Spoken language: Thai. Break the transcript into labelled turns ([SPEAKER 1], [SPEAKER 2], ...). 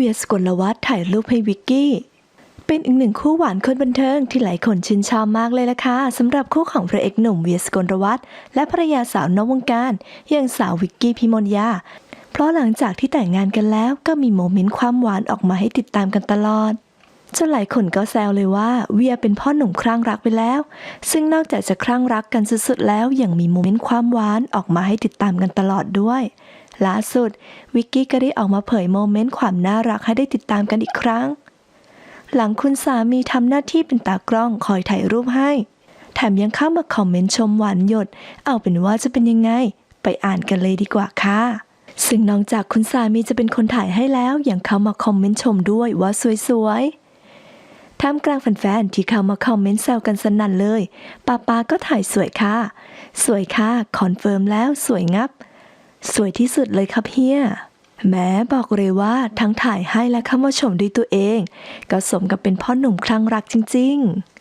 [SPEAKER 1] วียสกลวัฒน์ถ่ายรูปให้วิกกี้ เป็นอีกหนึ่งคู่หวานคนบันเทิงที่หลายคนชื่นชอบมากเลยล่ะค่ะสำหรับคู่ของพระเอกหนุ่มเวียสกลวัฒน์และภรรยาสาวนอกวงการอย่างสาววิกกี้พิมลยาเพราะหลังจากที่แต่งงานกันแล้วก็มีโมเมนต์ความหวานออกมาให้ติดตามกันตลอด จนหลายคนก็แซวเลยว่าเวียเป็นพ่อหนุ่มคลั่งรักไปแล้ว ซึ่งนอกจากจะคลั่งรักกันสุดๆแล้วยังมีโมเมนต์ความหวานออกมาให้ติดตามกันตลอดด้วยล่าสุด วิกกี้ก็ได้ออกมาเผยโมเมนต์ความน่ารักให้ได้ติดตามกันอีกครั้ง หลังคุณสามีทำหน้าที่เป็นตากล้องคอยถ่ายรูปให้ แถมยังเข้ามาคอมเมนต์ชมหวานหยด เอาเป็นว่าจะเป็นยังไง ไปอ่านกันเลยดีกว่าค่ะซึ่งนอกจากคุณสามีจะเป็นคนถ่ายให้แล้วยังเข้ามาคอมเมนต์ชมด้วยว่าสวยๆ ท่ามกลางแฟนๆที่เข้ามาคอมเมนต์แซวกันสนั่นเลยป้าปาก็ถ่ายสวยค่ะ สวยค่ะคอนเฟิร์มแล้วสวยงับ สวยที่สุดเลยครับเฮียแม้บอกเลยว่าทั้งถ่ายให้และเข้ามาชมด้วยตัวเอง ก็สมกับเป็นพ่อหนุ่มคลั่งรักจริง ๆ